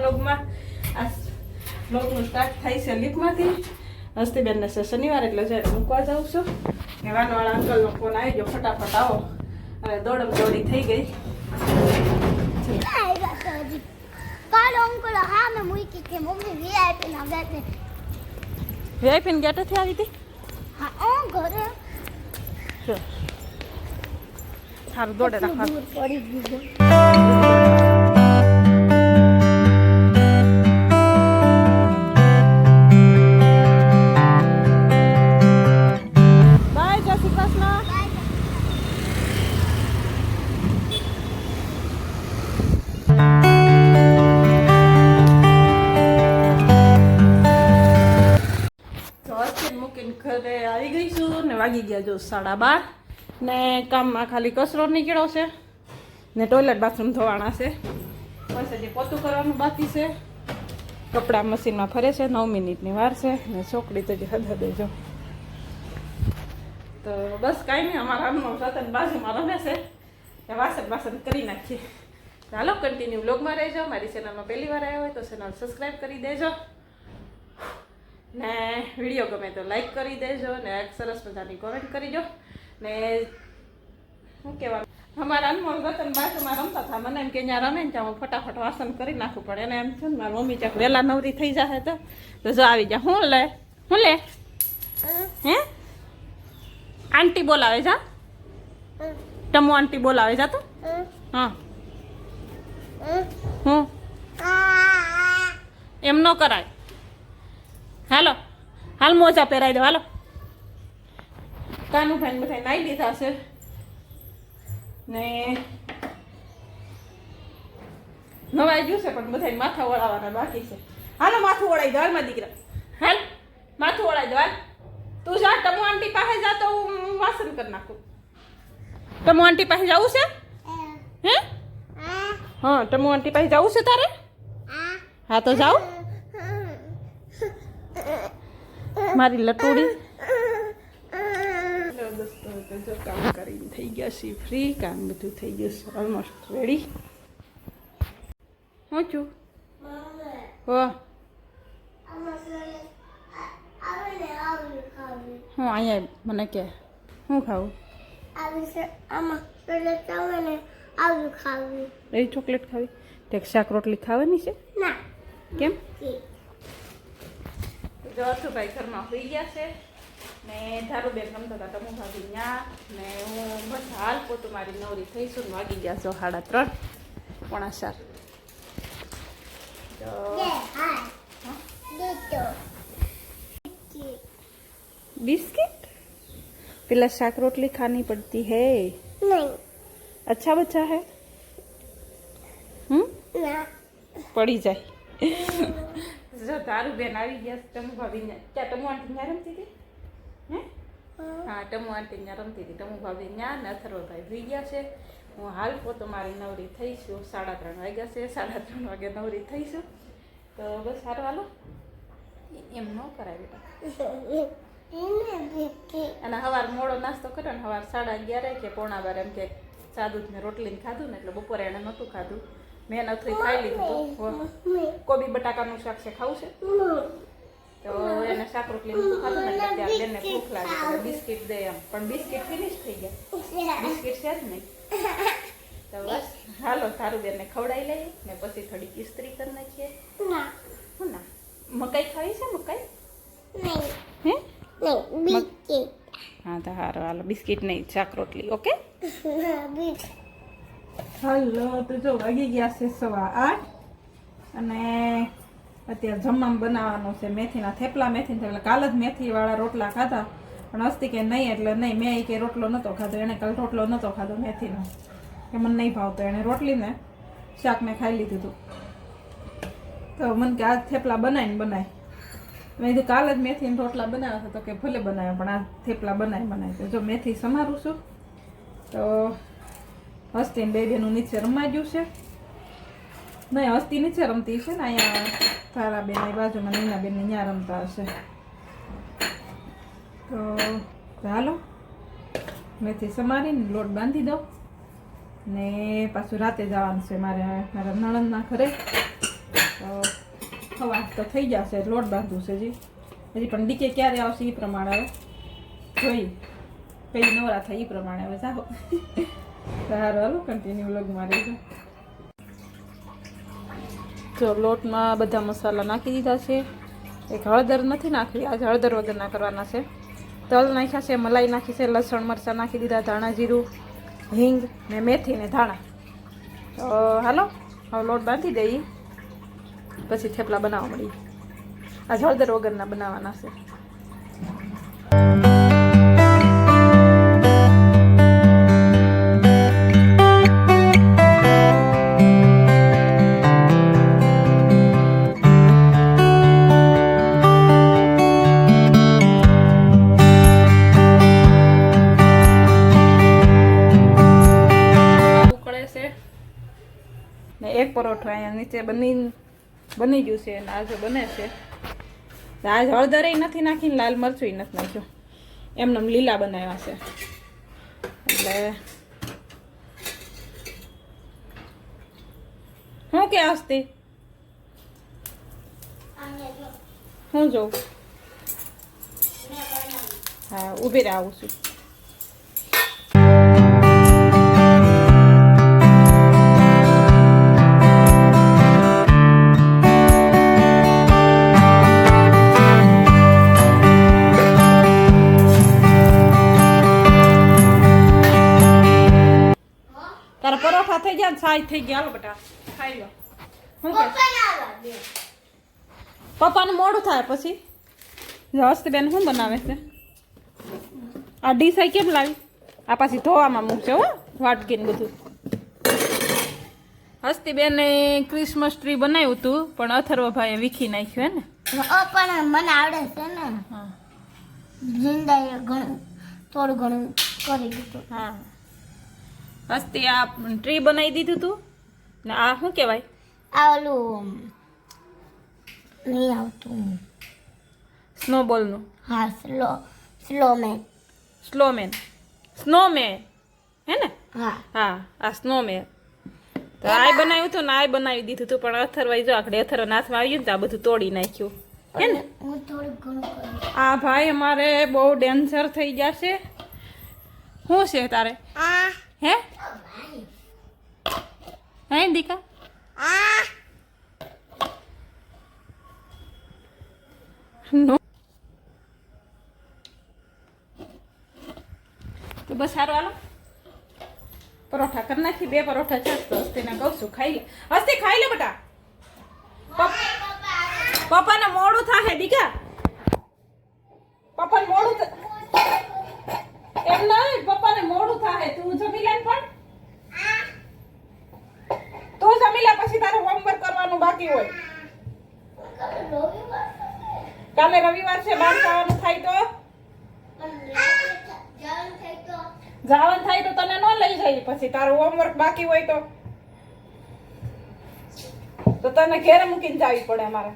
બ્લોગમાં આ બ્લોગનું સ્ટાર્ટ થાય છે લીપમાંથી. હસ્તીબેનને છે શનિવાર એટલે છે મૂકવા જાઉં છું ને વાનવાળા અંકલનો ફોન આવી ગયો. ફટાફટ આવો. અને દોડમ દોડી થઈ ગઈ. વીઆઈપી ગેટેથી આવી હતી? હા ઘરે. સારું દોડે રાખવા વાગી ગયા જો સાડા બાર. ને કામમાં ખાલી કચરો નીકળ્યો છે. ને ટોયલેટ બાથરૂમ ધોવાના છે. બસ હજી પોતું કરવાનું બાકી છે. કપડાં મશીનમાં ફરે છે. નવ મિનિટની વાર છે. ને છોકરી તો હદ હદે જો. તો બસ કાંઈ નહીં, અમારા અન્નો રતન બાજુમાં રમે છે. વાસણ વાસણ કરી નાખીએ. ચાલો કન્ટિન્યુ બ્લોગમાં રહેજો. મારી ચેનલમાં પહેલી વાર આવ્યો હોય તો ચેનલ સબસ્ક્રાઈબ કરી દેજો. ને વીડિયો ગમે તો લાઈક કરી દેજો ને એક સરસ મજાની કોમેન્ટ કરીજો ને શું કહેવાનું? અમારા અનમોલ રતન બાજુમાં રમતા હતા. મને એમ કે ત્યાં રમે ને ત્યાં હું ફટાફટ વાસણ કરી નાખવું પડે. એને એમ છે ને મારી મમ્મી ચાક વહેલા નવરી થઈ જશે તો તો જો આવી જા. હું લે? હું લે? હે? આંટી બોલાવે જા. તમો આંટી બોલાવે જા તો. હા. હું? એમ ન કરાય. હાલો. હાલ મોજા પહેરાવી દો હાલો. કાનું ભાઈ બધા નાઈ લીધા છે. ને નવાઈ ગયું છે પણ બધા માથા વળાવવાના બાકી છે. હાલો માથું વળાઈ દો હાલમાં દીકરા. હાલ માથું વળાઈ દો હાલ. તું જા તમો આંટી પાસે જા તો હું વાસણ કરી નાખું. તમો આંટી પાસે જવું છે? હે. હા? તમો આંટી પાસે જવું છે તારે? હા તો જાઓ. મારી લટોડી. જો કામ કરીને થઈ ગયા છે ફ્રી કામ બધું થઈ ગયું છે ઓલમોસ્ટ રેડી હું છું? હો. હું અહીંયા મને કે હું ખાવું? એ ચોકલેટ ખાવી. તે શાક રોટલી ખાવાની છે? કેમ? જો અર્થુભાઈ ઘરમાં હોઈ ગયા છે ને ધારુબેન રમતા હતા ટમુ ભાભી ન્યા ને હું બસ હાલ પોતું મારી નવરી થઈશું ને વાગી ગયા છો સાડા ત્રણ પોણા ચાર તો बिस्किट पिला शाक रोटली खानी पड़ती है अच्छा बच्चा है हम्म પડી જાય જો તારું બેન આવી ગયા છે ટમુ ભાભી ત્યાં ટમુ આંટી ત્યાં રમતી હતી? હે? હા. ટમુ આંટી ત્યાં રમતી હતી. ટમુ ભાભી ત્યાં ને અથર્વભાઈ હોઈ ગયા છે. હું હાલ પોતો મારી નવરી થઈશું સાડા ત્રણ વાગ્યા છે. સાડા ત્રણ વાગે નવરી થઈશું તો બસ સારું હાલો. એમ ન કરાય બેટા. અને સવાર મોડો નાસ્તો કર્યો ને સવાર સાડા અગિયારે કે પોણા બાર એમ કે સાદું જ મેં રોટલીને ખાધું ને એટલે બપોરે એણે નહોતું ખાધું. મેં નથી ખાઈ લીધું કોબી બટાકાનું શાક છે ખાવું છે? તો એને શાક રોટલી નહોતું ખાધું ને ત્યારે ત્યાં બેનને ભૂખ લાગી બિસ્કિટ દે એમ. પણ બિસ્કિટ ફિનિશ થઈ ગયા. બિસ્કિટ છે જ નહીં. તો બસ હાલો સારું બેનને ખવડાવી લઈએ ને પછી થોડીક ઇસ્ત્રી કરી નાખીએ. હું ના. મકાઈ ખાવી છે મકાઈ? હે? હા તો સારું હાલો બિસ્કિટ નહીં શાક રોટલી ઓકે? હાલો, તો જો વાગી ગયા છે સવા આઠ. અને અત્યારે જમવામાં બનાવવાનું છે મેથીના થેપલા મેથી થેપલા. કાલ જ મેથીવાળા રોટલા ખાધા. પણ અસ્તી કે નહીં, એટલે નહીં. મેં કે રોટલો નહોતો ખાધો, એણે કાલ રોટલો નહોતો ખાધો મેથીનો. કે મને નહીં ભાવતો, એણે રોટલીને શાક મેં ખાઈ લીધું હતું તો મને કે આ થેપલા બનાવીને બનાય. મેં કીધું, કાલ જ મેથીના રોટલા બનાવ્યા હતા. તો કે ભલે બનાવ્યા, પણ આ થેપલા બનાવી બનાવી તો જો મેથી સમારું છું. તો હસ્તીને બે બેનું નીચે રમાઈ ગયું છે. નહીં, હસ્તી નીચે રમતી છે ને, અહીંયા તારા બેન એ બાજુમાં નીના બેન ત્યાં રમતા હશે. તો ચાલો, મેથી સમારીને લોટ બાંધી દો ને પાછું રાતે જવાનું છે મારે, મારા નણંદના ઘરે. તો ખવા તો થઈ જશે, લોટ બાંધવું છે જી હજી પણ ડીકે ક્યારે આવશે એ પ્રમાણે હવે. જોઈ, કઈ નવરા થાય એ પ્રમાણે હવે, જાઓ. સારું, હાલો કન્ટિન્યુ વ્લોગમાં જો, લોટમાં બધા મસાલા નાખી દીધા છે. એક હળદર નથી નાખી, આજે હળદર વગરના કરવાના છે. તલ નાખ્યા છે, મલાઈ નાખી છે, લસણ, મરચાં નાખી દીધા, ધાણા, જીરું, હિંગ ને મેથી ને ધાણા. તો, હાલો, હવે લોટ બાંધી દઈએ. પછી થેપલા બનાવવા મળી આજે હળદર વગરના બનાવવાના છે. બની બની ગયું છે અને આજે બને છે આજ હળદર નથી નાખીને લાલ મરચું નથી નાખ્યું. એમને એમ લીલા બનાવ્યા છે. એટલે શું કે હસ્તી? હું જોઉં? હા ઊભી રહે આવું છું. પરોઠા થઈ ગયા ને સાઈ થઈ ગયા. હાલો બેટા ખાઈ લો. કે પપ્પાનું મોડું થાય પછી. હસ્તબેન શું બનાવે છે? આ ડીશ આઈ કેમ લાવી? આ પાછી ધોવામાં મૂકશે હો વાટકીને બધું. હસ્તીબેને ક્રિસમસ ટ્રી બનાવ્યું હતું પણ અથર્વભાઈએ વીખી નાખ્યું હે ને. પણ મને આવડે છે ને. હા. ઘણું થોડું ઘણું કરી દીધું હા. હસ્તી આ ટ્રી બનાવી દીધું તું? ને આ શું કહેવાય? આ ઓલું નહીં આવતું. સ્નોબોલનું. હા slow slow man slow man. Snowman. હે ને? હા. હા આ સ્નોમેન. તો આ બનાવ્યું હતું ને આ બનાવી દીધું હતું પણ અથરવાઈ જો આખડે અથર નાથમાં આવ્યું ને તો આ બધું તોડી નાખ્યું. હે ને? આ ભાઈ અમારે બહુ ડેન્જર થઈ ગયા છે. શું છે તારે? આ હે હે દીકા આ નો તો બસ સારું હાલો પરોઠા કરી નાખી બે પરોઠા છે તો હસ્તીને કહું છું ખાઈ લે હસ્તી ખાઈ લે બેટા પપ- પપ્પાને મોડું થાહે દીકા પપ્પાને મોડું એમ નહીં, પપ્પાને મોડું થાય તું જમી લે ને પણ. તું જમી લે, પછી તારું હોમવર્ક કરવાનું બાકી હોય. કાલે રવિવાર છે બહાર જવાનું થાય તો? જવાનું થાય તો તને ન લઈ જાય, પછી તારું હોમવર્ક બાકી હોય તો. તો તને ઘેરે મૂકીને જાવી પડે અમારે.